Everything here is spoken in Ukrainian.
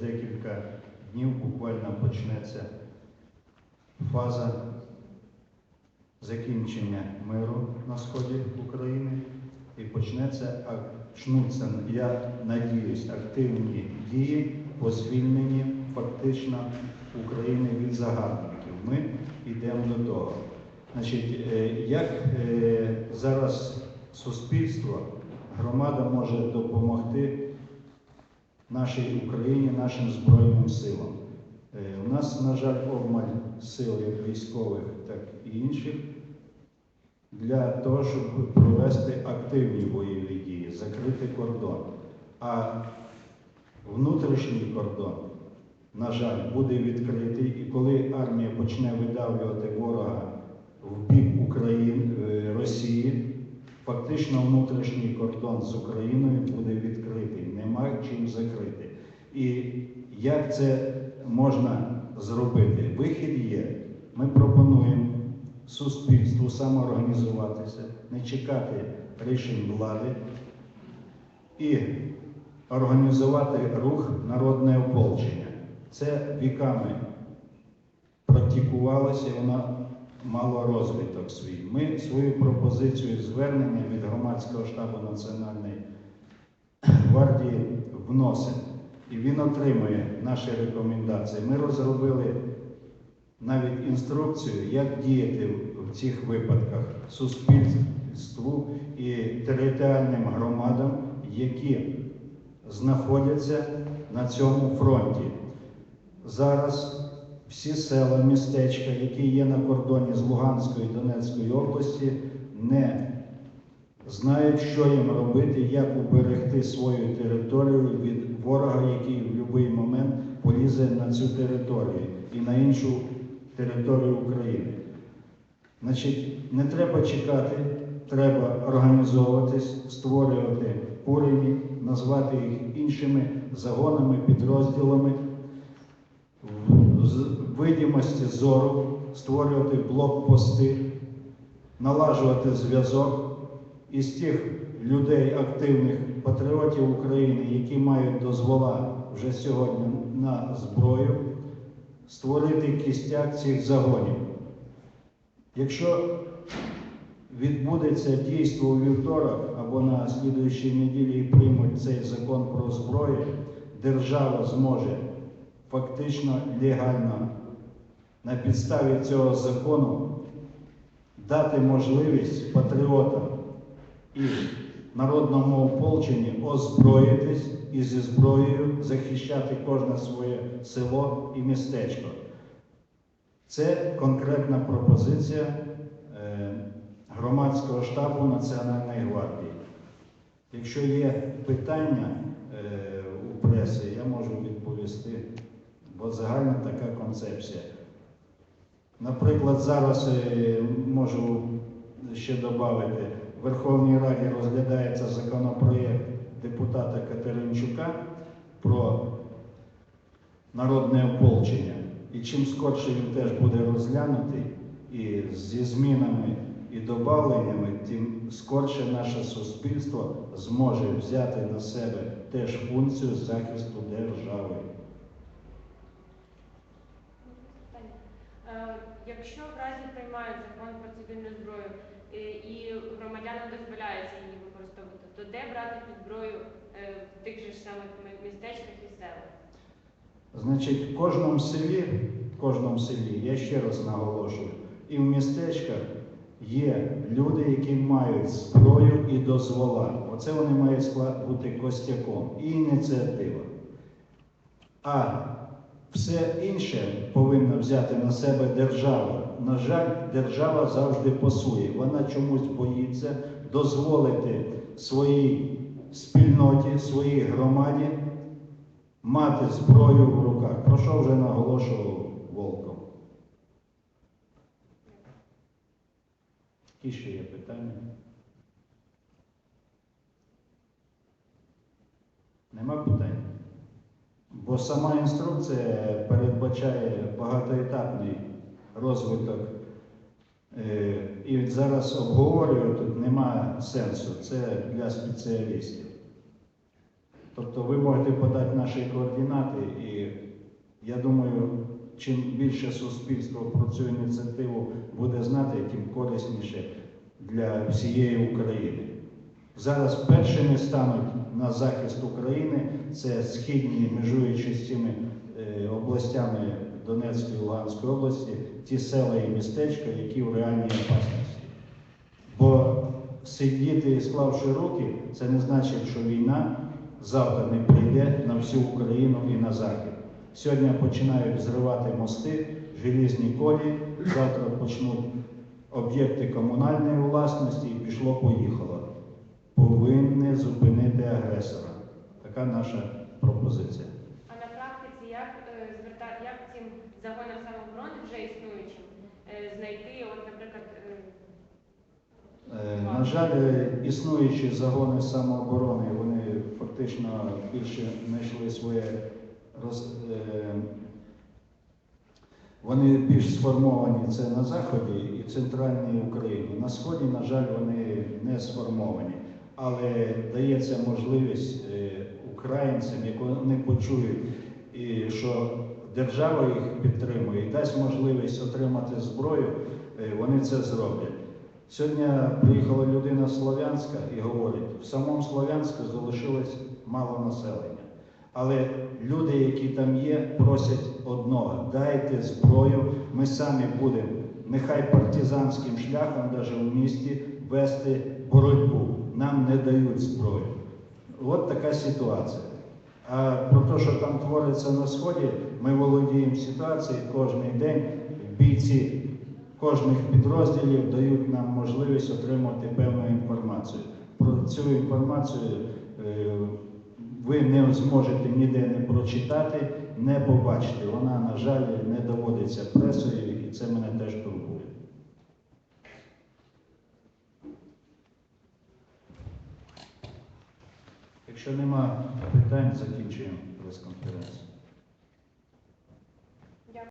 декілька днів буквально почнеться фаза закінчення миру на сході України і почнеться, почнуться, я надіюсь, активні дії по звільненні фактично України від загарбників. Ми йдемо до того. Значить, е, як е, зараз суспільство, громада може допомогти нашій Україні, нашим Збройним силам. Е, У нас, на жаль, обмаль сил як військових, так і інших для того, щоб провести активні бойові дії, закрити кордон. А внутрішній кордон, на жаль, буде відкритий, і коли армія почне видавлювати ворога в бік України, е, Росії, фактично внутрішній кордон з Україною буде відкритий, нема чим закрити. І як це можна зробити? Вихід є. Ми пропонуємо суспільству самоорганізуватися, не чекати рішень влади і організувати рух народне ополчення. Це віками практикувалося, і воно мало розвиток свій. Ми свою пропозицію звернення від громадського штабу Національної гвардії вносимо. І він отримує наші рекомендації. Ми розробили навіть інструкцію, як діяти в цих випадках суспільству і територіальним громадам, які знаходяться на цьому фронті. Зараз всі села, містечка, які є на кордоні з Луганської і Донецької області, не знають, що їм робити, як уберегти свою територію від ворога, який в будь-який момент полізе на цю територію і на іншу територію України. Значить, не треба чекати, треба організовуватись, створювати курені, назвати їх іншими загонами, підрозділами видимості зору, створювати блокпости, налажувати зв'язок із тих людей, активних патріотів України, які мають дозвола вже сьогодні на зброю, створити кістяк цих загонів. Якщо відбудеться дійство у вівторок або на слідуючій неділі і приймуть цей закон про зброю, держава зможе фактично легально на підставі цього закону дати можливість патріотам і народному ополченні озброїтись і зі зброєю захищати кожне своє село і містечко. Це конкретна пропозиція е, громадського штабу Національної гвардії. Якщо є питання е, у преси, я можу відповісти, бо загальна така концепція. Наприклад, зараз е, можу ще додати, в Верховній Раді розглядається законопроєкт депутата Катеринчука про народне ополчення. І чим скорше він теж буде розглянутий і зі змінами і додавленнями, тим скорше наше суспільство зможе взяти на себе теж функцію захисту держави. Е, Якщо в разі приймають закон про цивільну зброю е, і громадянам дозволяється її використовувати, то де брати під зброю е, в тих же самих ми- містечках і селах? Значить, в кожному селі, в кожному селі, я ще раз наголошую, і в містечках є люди, які мають зброю і дозвола. Оце вони мають склад бути костяком і ініціатива. А все інше повинна взяти на себе держава. На жаль, держава завжди пасує. Вона чомусь боїться дозволити своїй спільноті, своїй громаді мати зброю в руках. Про що вже наголошував Волков? Які ще є питання? Нема питань? Бо сама інструкція передбачає багатоетапний розвиток. Е, І зараз обговорювати тут немає сенсу. Це для спеціалістів. Тобто ви можете подати наші координати, і я думаю, чим більше суспільство про цю ініціативу буде знати, тим корисніше для всієї України. Зараз першими стануть на захист України це східні, межуючи з цими е, областями Донецької і Луганської області, ті села і містечка, які в реальній опасності. Бо сидіти, склавши руки, це не значить, що війна завтра не прийде на всю Україну і на захід. Сьогодні починають зривати мости, желізні колії, завтра почнуть об'єкти комунальної власності і пішло-поїхало. Повинні зупинити агресора. Така наша пропозиція. А на практиці як е, звертати, як цим загонам самооборони вже існуючим е, знайти, от, наприклад, е, На жаль, існуючі загони самооборони, вони фактично більше знайшли своє роз... вони більш сформовані це на Заході і центральній Україні. На Сході, на жаль, вони не сформовані. Але дається можливість е, українцям, як вони почують, що держава їх підтримує і дасть можливість отримати зброю, е, вони це зроблять. Сьогодні приїхала людина з Слов'янська і говорить, в самому Слов'янську залишилось мало населення. Але люди, які там є, просять одного: дайте зброю, ми самі будемо, нехай партизанським шляхом, навіть в місті, вести боротьбу. Нам не дають зброю. От така ситуація. А про те, що там твориться на Сході, ми володіємо ситуацією кожен день. Бійці кожних підрозділів дають нам можливість отримати певну інформацію. Про цю інформацію е, ви не зможете ніде не прочитати, не побачити. Вона, на жаль, не доводиться пресою, і це мене теж турбує. Якщо нема питань, закінчуємо прес-конференцію.